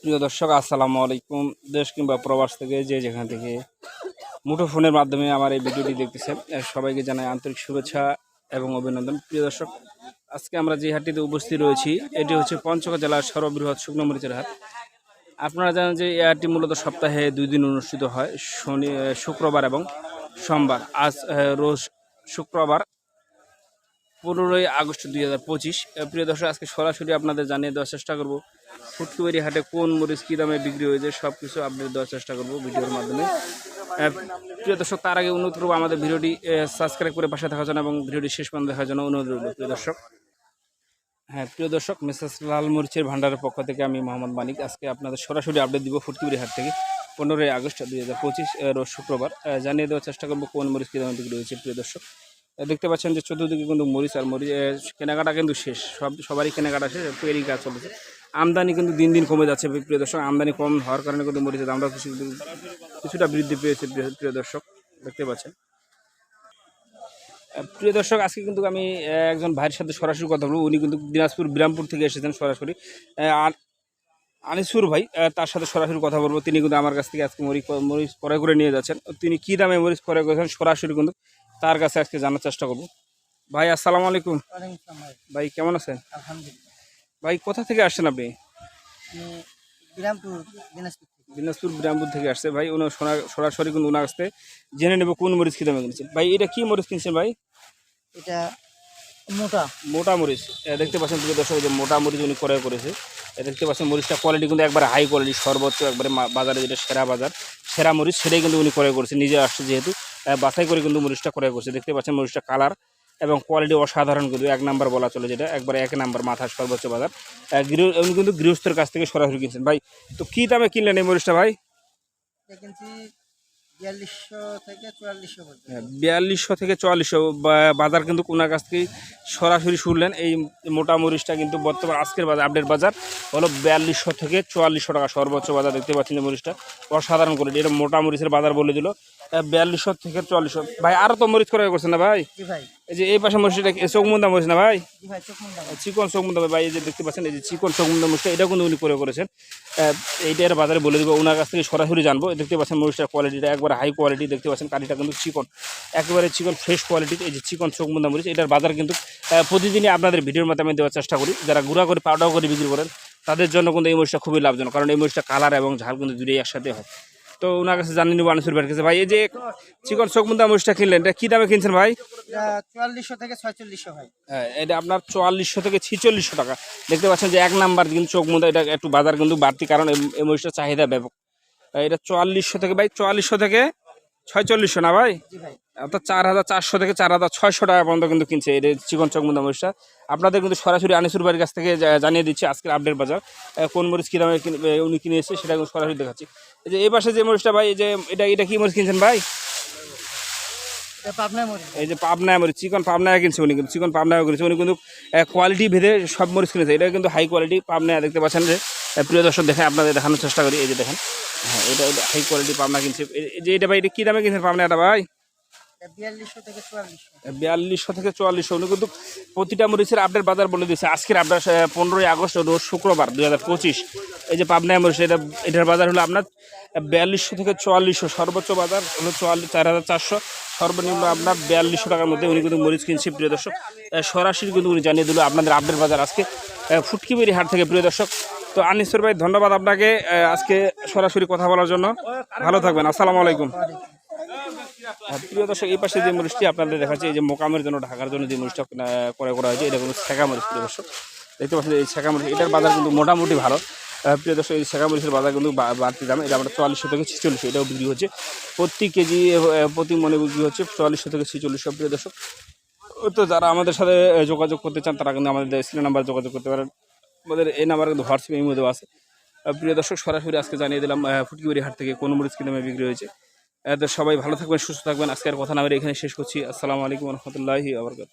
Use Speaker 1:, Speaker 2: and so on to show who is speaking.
Speaker 1: প্রিয় দর্শক, আসসালামু আলাইকুম। দেশ কিংবা প্রবাস থেকে যে যেখান থেকে মুঠো ফোনের মাধ্যমে আমার এই ভিডিওটি দেখতেছেন সবাইকে জানাই আন্তরিক শুভেচ্ছা এবং অভিনন্দন। প্রিয় দর্শক, আজকে আমরা যে হাটটিতে উপস্থিত রয়েছি, এটি হচ্ছে পঞ্চগড় জেলার সর্ববৃহৎ শুকনো মরিচের হাট। আপনারা জানেন যে এই হাটটি মূলত সপ্তাহে দুই দিন অনুষ্ঠিত হয়, শনি শুক্রবার এবং সোমবার। আজ রোজ শুক্রবার পনেরোই আগস্ট দুই হাজার পঁচিশ। প্রিয় দর্শক, আজকে সরাসরি আপনাদের জানিয়ে দেওয়ার চেষ্টা করব ফুটকুবারি হাটে কোন মরিচ কী দামে বিক্রি হয়েছে সব কিছু আপডেট দেওয়ার চেষ্টা করব ভিডিওর মাধ্যমে। প্রিয় দর্শক, তার আগে অনুরোধ করব আমাদের ভিডিওটি সাবস্ক্রাইব করে পাশে থাকার জন্য এবং ভিডিওটি শেষ পর্যন্ত দেখার জন্য অনুরোধ রইল, প্রিয় দর্শক। হ্যাঁ প্রিয় দর্শক, মিসেস লাল মরিচের ভান্ডারের পক্ষ থেকে আমি মোহাম্মদ মানিক। আজকে আপনাদের সরাসরি আপডেট দিব ফুটকিবিরি হাট থেকে পনেরোই আগস্ট দুই হাজার পঁচিশ শুক্রবার। জানিয়ে দেওয়ার চেষ্টা করব কোন মরিচ কী দামে বিক্রি হয়েছে, প্রিয় দর্শক। দেখতে পাচ্ছেন যে চতুর্দিকে কিন্তু মরিচ আর মরিচ কেনাকাটা কিন্তু শেষ। সব, সবারই কেনাকাটা শেষ তৈরি কাজ চলেছে আমদানি কিন্তু দিন দিন কমে যাচ্ছে, প্রিয় দর্শক। আমদানি কম হওয়ার কারণে কিন্তু মরিচের দামটা কিছু, কিছুটা বৃদ্ধি পেয়েছে, প্রিয়- দর্শক। দেখতে পাচ্ছেন। প্রিয় দর্শক, আজকে কিন্তু আমি একজন ভাইয়ের সাথে সরাসরি কথা বলব। উনি কিন্তু দিনাজপুর, বিরামপুর থেকে এসেছেন সরাসরি। আর আনিসুর ভাই তার সাথে সরাসরি কথা বলব। তিনি কিন্তু আমার কাছ থেকে আজকে মরিচ মরিচ ক্রয় করে নিয়ে যাচ্ছেন। তিনি কী দামে মরিচ ক্রয় করেছেন সরাসরি কিন্তু তার কাছে আজকে জানার চেষ্টা করব। ভাই আসসালামু আলাইকুম।
Speaker 2: ভাই
Speaker 1: কেমন আছেন? ভাই কোথা থেকে আসছেন আপনি?
Speaker 2: দিনাজপুর
Speaker 1: বিরামপুর থেকে আসছে। ভাই উনি সোনা- সরাসরি কিন্তু ওনার কাছ থেকে জেনে নেব কোন মরিচ কী দামে কিনেছেন। ভাই এটা কি মরিচ কিনছেন ভাই?
Speaker 2: এটা মোটা।
Speaker 1: মোটা মরিচ। দেখতে পাচ্ছেন প্রিয় দর্শক যে মোটা মরিচ উনি ক্রয় করেছে। দেখতে পাচ্ছেন মরিচটা কোয়ালিটি কিন্তু একবারে হাই কোয়ালিটি সর্বোচ্চ একবারে বাজারে যেটা সেরা বাজার সেরা মরিচ সেটাই কিন্তু উনি ক্রয় করেছে নিজে আসছে যেহেতু। বাছাই করে কিন্তু মরিচটা ক্রয় করছে। দেখতে পাচ্ছেন মরিচটা কালার এবং কোয়ালিটি অসাধারণ কিন্তু এক নাম্বার বলা চলে যেটা। একবার এক নাম্বার মাথা সর্বোচ্চ বাজার। গৃহ উনি কিন্তু গৃহস্থের কাছ থেকে সরাসরি কিনছেন। ভাই তো কী দামে কিনলেন এই মরিচটা ভাই?
Speaker 2: বিয়াল্লিশশো থেকে চুয়াল্লিশশো
Speaker 1: হ্যাঁ, বাজার কিন্তু ওনার কাছ থেকে সরাসরি শুনলেন। এই মোটা মরিচটা কিন্তু বর্তমান আজকের বাজার আপডেট বাজার হলো বিয়াল্লিশশো থেকে চুয়াল্লিশশো টাকা সর্বোচ্চ বাজার। দেখতে পাচ্ছেন যে মরিচটা অসাধারণ করে এটা মোটা মরিচের বাজার বলে দিল। বিয়াল্লিশশো থেকে চুয়াল্লিশশো ভাই আরও তো মরিচ ক্রয় করছেন না ভাই? এই যে এই পাশে মরিচটা চৌমুন্দা মরিচ না ভাই?
Speaker 2: ভাই চোখ
Speaker 1: চিকন চৌমুন্দা ভাই এই যে দেখতে পাচ্ছেন এই যে চিকন চৌমুন্দা মরিচটা এটা কিন্তু উনি করে করেছেন। এইটার বাজারে বলে দেবো ওনার কাছ থেকে সরাসরি জানব। দেখতে পাচ্ছেন মরিচটার কোয়ালিটিটা একবার হাই কোয়ালিটি দেখতে পাচ্ছেন কাঠিটা কিন্তু চিকন। একেবারে চিকন ফ্রেশ কোয়ালিটির এই যে চিকন চৌমুন্দা মরিচ এটার বাজার কিন্তু প্রতিদিনই আপনাদের ভিডিওর মাধ্যমে দেওয়ার চেষ্টা করি। যারা গুঁড়া করে পাউডার করে বিক্রি করেন তাদের জন্য কিন্তু এই মরিচটা খুবই লাভজনক কারণ এই মরিচটা কালার এবং ঝাল কিন্তু দুটোই একসাথে হয়। তো ওনার কাছে জানিয়ে নেব আনিসুর ভাইয়ের কাছে। ভাই এই যে চিকন চৌমুন্দা মরিচটা কিনলেন এটা কি দামে কিনছেন ভাই?
Speaker 2: চুয়াল্লিশশো থেকে ছয়চল্লিশশো হয়
Speaker 1: হ্যাঁ এটা আপনার চুয়াল্লিশশো থেকে ছিচল্লিশশো টাকা। দেখতে পাচ্ছেন যে এক নাম্বার কিন্তু চোখ মুদা এটা একটু বাজার কিন্তু বাড়তি কারণ এই- এই মরিচটার চাহিদা ব্যাপক। এটা চুয়াল্লিশশো থেকে ভাই চুয়াল্লিশশো থেকে ছয়চল্লিশশো না ভাই?
Speaker 2: ভাই।
Speaker 1: অর্থাৎ চার হাজার চারশো থেকে চার হাজার ছয়শো টাকা পর্যন্ত কিন্তু কিনছে এই চিকন চক মুদা মরিচটা। আপনাদের কিন্তু সরাসরি আনিসুর বাড়ির কাছ থেকে জানিয়ে দিচ্ছি আজকের আপডেট বাজার। কোন মরিচ কী দামে উনি কিনে এসেছে সেটা কিন্তু সরাসরি দেখাচ্ছি। এই যে এই পাশে যে মরিচটা ভাই এই যে এটা এটা কী মরিচ কিনছেন ভাই? এই যে পাবনায় মরিচ চিকন পাবনায় কিনছে উনি কিন্তু চিকন পাবনায় কিনছে। উনি কিন্তু কোয়ালিটি ভেদে সব মরিচ কিনেছে। এটা কিন্তু হাই কোয়ালিটি পাবনায় দেখতে পাচ্ছেন যে। প্রিয় দর্শক দেখে আপনাদের দেখানোর চেষ্টা করি এই যে দেখেন। হ্যাঁ এটা এটা হাই কোয়ালিটি পাবনা কিনছে। এই- যে এটা ভাই এটা কী দামে কিনছেন পাবনাটা ভাই?
Speaker 2: এটা চুয়াল্লিশশো।
Speaker 1: বিয়াল্লিশশো থেকে চুয়াল্লিশশো। উনি কিন্তু প্রতিটা মরিচের আপডেট বাজার বলে দিয়েছে। আজকের আপডেট পনেরোই আগস্ট রোজ শুক্রবার দুই হাজার পঁচিশ। এই যে পাবনায় মরিচ এটা এটার বাজার হলো আপনার বিয়াল্লিশশো থেকে চুয়াল্লিশশো। সর্বোচ্চ বাজার হলো চুয়াল্লিশ চার হাজার চারশো। সর্বনিম্ন আপনার বিয়াল্লিশশো টাকার মধ্যে উনি কিন্তু মরিচ কিনছে প্রিয় দর্শক। সরাসরি কিন্তু উনি জানিয়ে দিল আপনাদের আপডেট বাজার আজকে ফুটকিবেরি হাট থেকে প্রিয় দর্শক। তো আনিসর ভাই, ধন্যবাদ আপনাকে আজকে সরাসরি কথা বলার জন্য। ভালো থাকবেন, আসসালামু আলাইকুম। প্রিয় দর্শক, এই পাশে যে মরিচটি আপনাদের দেখাচ্ছে, এই যে মোকামের জন্য, ঢাকার জন্য যে মরিচটা ক্রয় করা হয়েছে, এটা কিন্তু শেখা মরিচ, প্রিয় দর্শক। দেখতে পাচ্ছেন এই শেখা মরিচ, এটার বাজার কিন্তু মোটামুটি ভালো। প্রিয় দর্শক, এই শেখা মরিচের বাজার কিন্তু বাড়তি দাম, এটা আমরা চুয়াল্লিশশো থেকে ছিচল্লিশশো এটাও বিক্রি হচ্ছে। প্রতি কেজি প্রতি মনে বিক্রি হচ্ছে চুয়াল্লিশশো থেকে ছিচল্লিশশো প্রিয় দর্শক। তো যারা আমাদের সাথে যোগাযোগ করতে চান, তারা কিন্তু আমাদের স্ক্রিন নাম্বার যোগাযোগ করতে পারেন। আমাদের এই নাম্বার কিন্তু হোয়াটসঅ্যাপ এই মধ্যেও আছে। প্রিয় দর্শক, সরাসরি আজকে জানিয়ে দিলাম ফুটকিবাড়ি হাট থেকে কোন মরিচ কিনে বিক্রি হয়েছে। সবাই ভালো থাকবেন, সুস্থ থাকবেন। আজকের কথা না এখানে শেষ করছি। আসসালামু আলাইকুম রহমতুল্লাহি আবরকাত